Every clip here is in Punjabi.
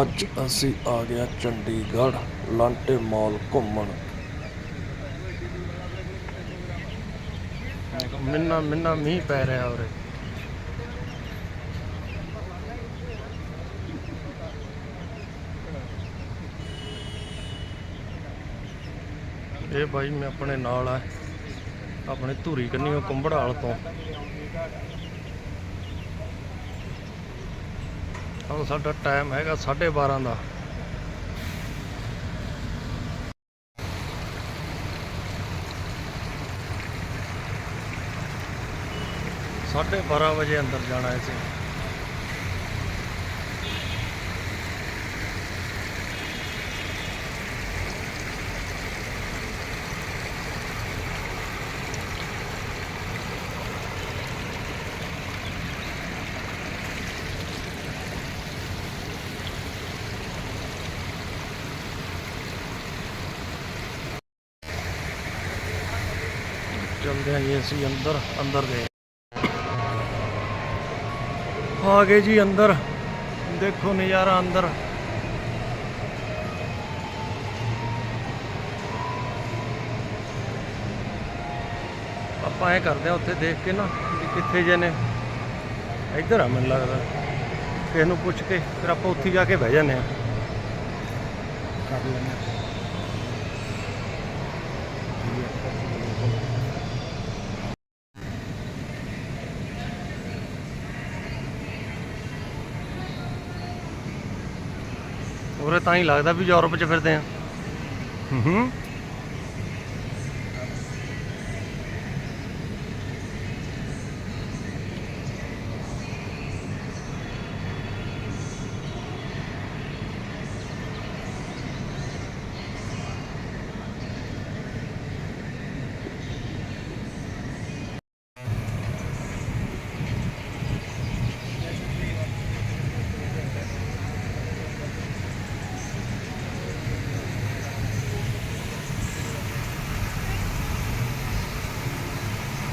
ਅੱਜ ਅਸੀਂ ਆ ਗਿਆ ਚੰਡੀਗੜ੍ਹ, ਲਾਂਟੇ ਮਾਲ ਘੁੰਮਣ। ਮਿੰਨਾ ਮਿੰਨਾ ਮੀਂਹ ਪੈ ਰਿਹਾ ਉਰੇ। ਇਹ ਬਾਈ ਮੈਂ ਆਪਣੇ ਨਾਲ ਆ, ਆਪਣੇ ਧੂਰੀ ਕੰਨੀਓ ਕੁੰਭੜਾਲ ਤੋਂ। ਹੁਣ ਸਾਡਾ ਟਾਈਮ ਹੈਗਾ 12:30 ਦਾ। ਸਾਢੇ 12 ਵਜੇ ਅੰਦਰ ਜਾਣਾ ਹੈ ਸੀ ਚਲਦੇ ਹਾਂ ਜੀ ਅਸੀਂ ਅੰਦਰ ਅੰਦਰ ਗਏ ਆ ਗਏ ਜੀ ਅੰਦਰ। ਦੇਖੋ ਨਜ਼ਾਰਾ ਅੰਦਰ। ਆਪਾਂ ਐ ਕਰਦੇ ਆ ਉੱਥੇ ਦੇਖ ਕੇ ਨਾ ਵੀ ਕਿੱਥੇ ਜੇ ਨੇ। ਇੱਧਰ ਆ ਮੈਨੂੰ ਲੱਗਦਾ। ਕਿਸੇ ਨੂੰ ਪੁੱਛ ਕੇ, ਫਿਰ ਆਪਾਂ ਉੱਥੇ ਜਾ ਕੇ ਬਹਿ ਜਾਂਦੇ ਆ। ਕਰ ਲੈਂਦੇ ਹਾਂ ਉਰੇ ਤਾਂ ਹੀ ਲੱਗਦਾ ਵੀ ਯੂਰਪ 'ਚ ਫਿਰਦੇ ਆ। ਹੂੰ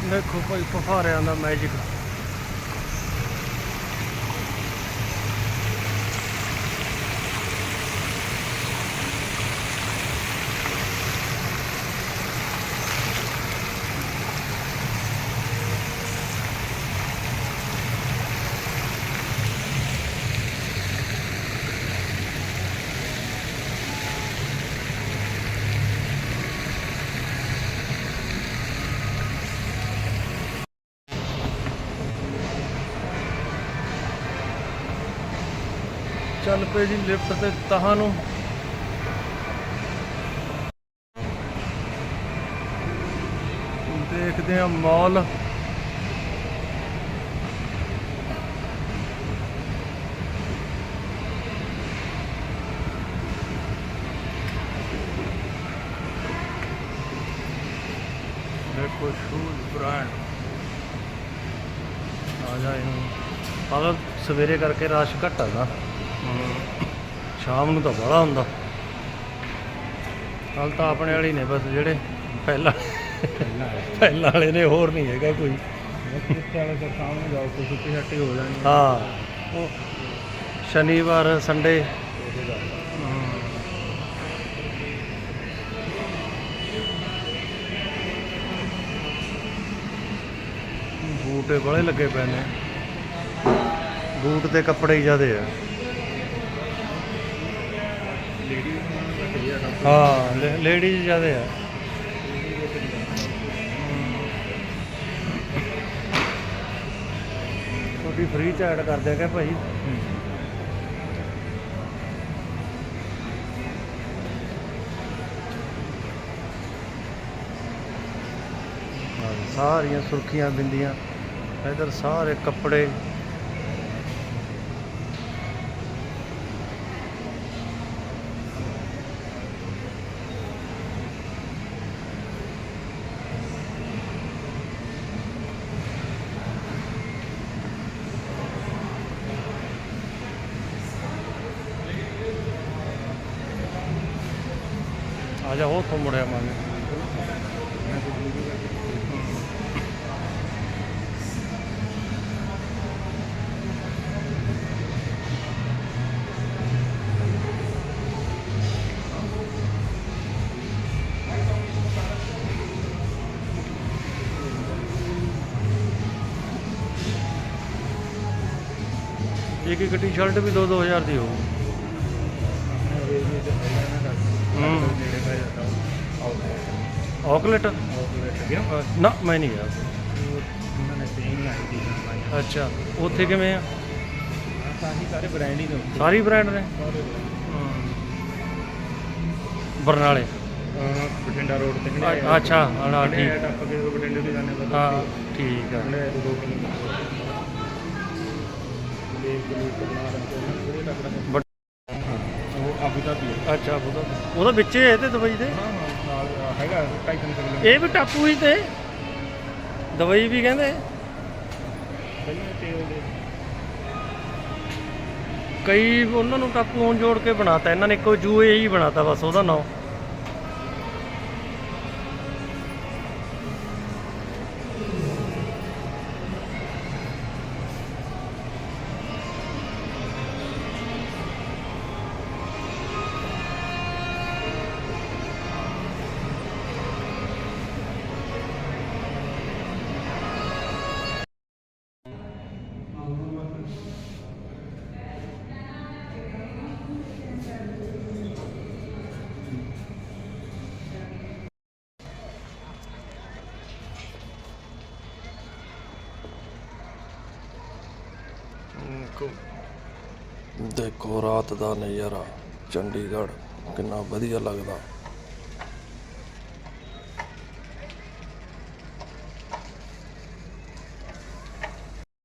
ਦੇਖੋ ਭਾਈ ਫੁਹਾਰਿਆਂ ਦਾ ਮੈਜਿਕ ਚੱਲ ਪਏ ਜੀ ਲਿਫਟ ਤੇ ਤਹਾਂ ਨੂੰ। ਦੇਖਦੇ ਆ ਮਾਲ। ਦੇਖੋ ਸ਼ੂਜ਼ ਬ੍ਰਾਂਡ। ਆ ਜਾ ਇਹਨੂੰ। ਪਾਗਲ ਸਵੇਰੇ ਕਰਕੇ ਰਸ਼ ਘੱਟ ਹੈਗਾ ਸ਼ਾਮ ਨੂੰ ਤਾਂ ਬੜਾ ਹੁੰਦਾ। ਕੱਲ ਤਾਂ ਆਪਣੇ ਵਾਲੀ ਨੇ ਬਸ ਜਿਹੜੇ ਪਹਿਲਾਂ ਪਹਿਲਾਂ ਵਾਲੇ। ਨੇ ਹੋਰ ਨਹੀਂ ਹੈਗਾ ਕੋਈ। ਵਾਲੇ ਤਾਂ ਸ਼ਾਮ ਨੂੰ ਜਾਓ ਕੋਈ ਛੁੱਟੀ ਛੱਟੀ ਹੋ ਜਾਣੀ ਹਾਂ। ਉਹ ਸ਼ਨੀਵਾਰ ਸੰਡੇ। ਬੂਟੇ ਬੜੇ ਲੱਗੇ ਪਏ ਨੇ। ਬੂਟ ਤੇ ਕੱਪੜੇ ਹੀ ਜ਼ਿਆਦੇ ਆ। ਹਾਂ ਲੇਡੀਜ਼ ਜ਼ਿਆਦਾ ਆ। ਤੁਹਾਡੀ ਫ੍ਰੀ ਚ ਐਡ ਕਰ ਦਿਆ ਕਿ ਭਾਈ? ਸਾਰੀਆਂ ਸੁਰਖੀਆਂ ਬਿੰਦੀਆਂ, ਇਧਰ ਸਾਰੇ ਕੱਪੜੇ। 아자 옷도 모래만 ਇੱਕ ਇੱਕ ਟੀ-ਸ਼ਰਟ ਵੀ 2-2000 ਦੀ ਹੋਊ। ਹੂੰ। ਜਾਂਦਾ ਆਊਟਲੈਟ ਗਿਆ ਨਾ ਮੈਂ ਨਹੀਂ ਗਿਆ। ਉਹ ਉਹਨਾਂ ਨੇ ਸੇਮ ਹੀ ਆਈ ਚੀਜ਼ਾਂ ਅੱਛਾ ਉੱਥੇ ਕਿਵੇਂ ਆ? ਹਾਂ ਸਾਰੀ ਸਾਰੇ ਬ੍ਰਾਂਡ ਹੀ ਨੇ ਉੱਥੇ। ਸਾਰੀ ਬ੍ਰਾਂਡ ਨੇ? ਸਾਰੇ ਬਰਨਾਲੇ? ਅਹ ਬਠਿੰਡਾ ਰੋਡ ਤੇ ਅ- ਅੱਛਾ ਹਾਂ ਠੀਕ ਠੀਕ। ਟੱਪ ਕੇ ਉਹ ਬਠਿੰਡੇ ਤੋਂ ਜਾਂਦੇ ਪਤਾ ਹਾਂ ਠੀਕ ਆ। ਖੜੇ ਦੋ ਕਿਲੋਮੀਟਰ। ਤੇ ਉਹ ਟੱਕਰਾ ਬਟ- ਉਹ ਦਾ ਹੈ ਅੱਛਾ ਉਹਦਾ ਉਹਦਾ ਵਿੱਚ ਹੀ ਹੈ ਤੇ ਦੁਬਈ ਦੇ? ਹਾਂ ਹਾਂ। ਨਾਲ ਹੈਗਾ 2.5 ਕਿਲੋਮੀਟਰ ਇਹ ਵੀ ਟਾਪੂ ਹੀ ਤੇ। ਦੁਬਈ ਵੀ ਕਹਿੰਦੇ। ਪਹਿਲੇ ਤੇਲ ਦੇ। ਕਈ ਉਹਨਾਂ ਨੂੰ ਟਾਪੂ ਹੁਣ ਜੋੜ ਕੇ ਬਣਾਤਾ। ਇਹਨਾਂ ਨੇ ਇੱਕੋ ਜੂਏ ਹੀ ਬਣਾਤਾ ਬਸ ਉਹਦਾ ਨਾਂ ਦੇਖੋ ਰਾਤ ਦਾ ਨਜ਼ਾਰਾ ਚੰਡੀਗੜ੍ਹ ਕਿੰਨਾ ਵਧੀਆ ਲੱਗਦਾ।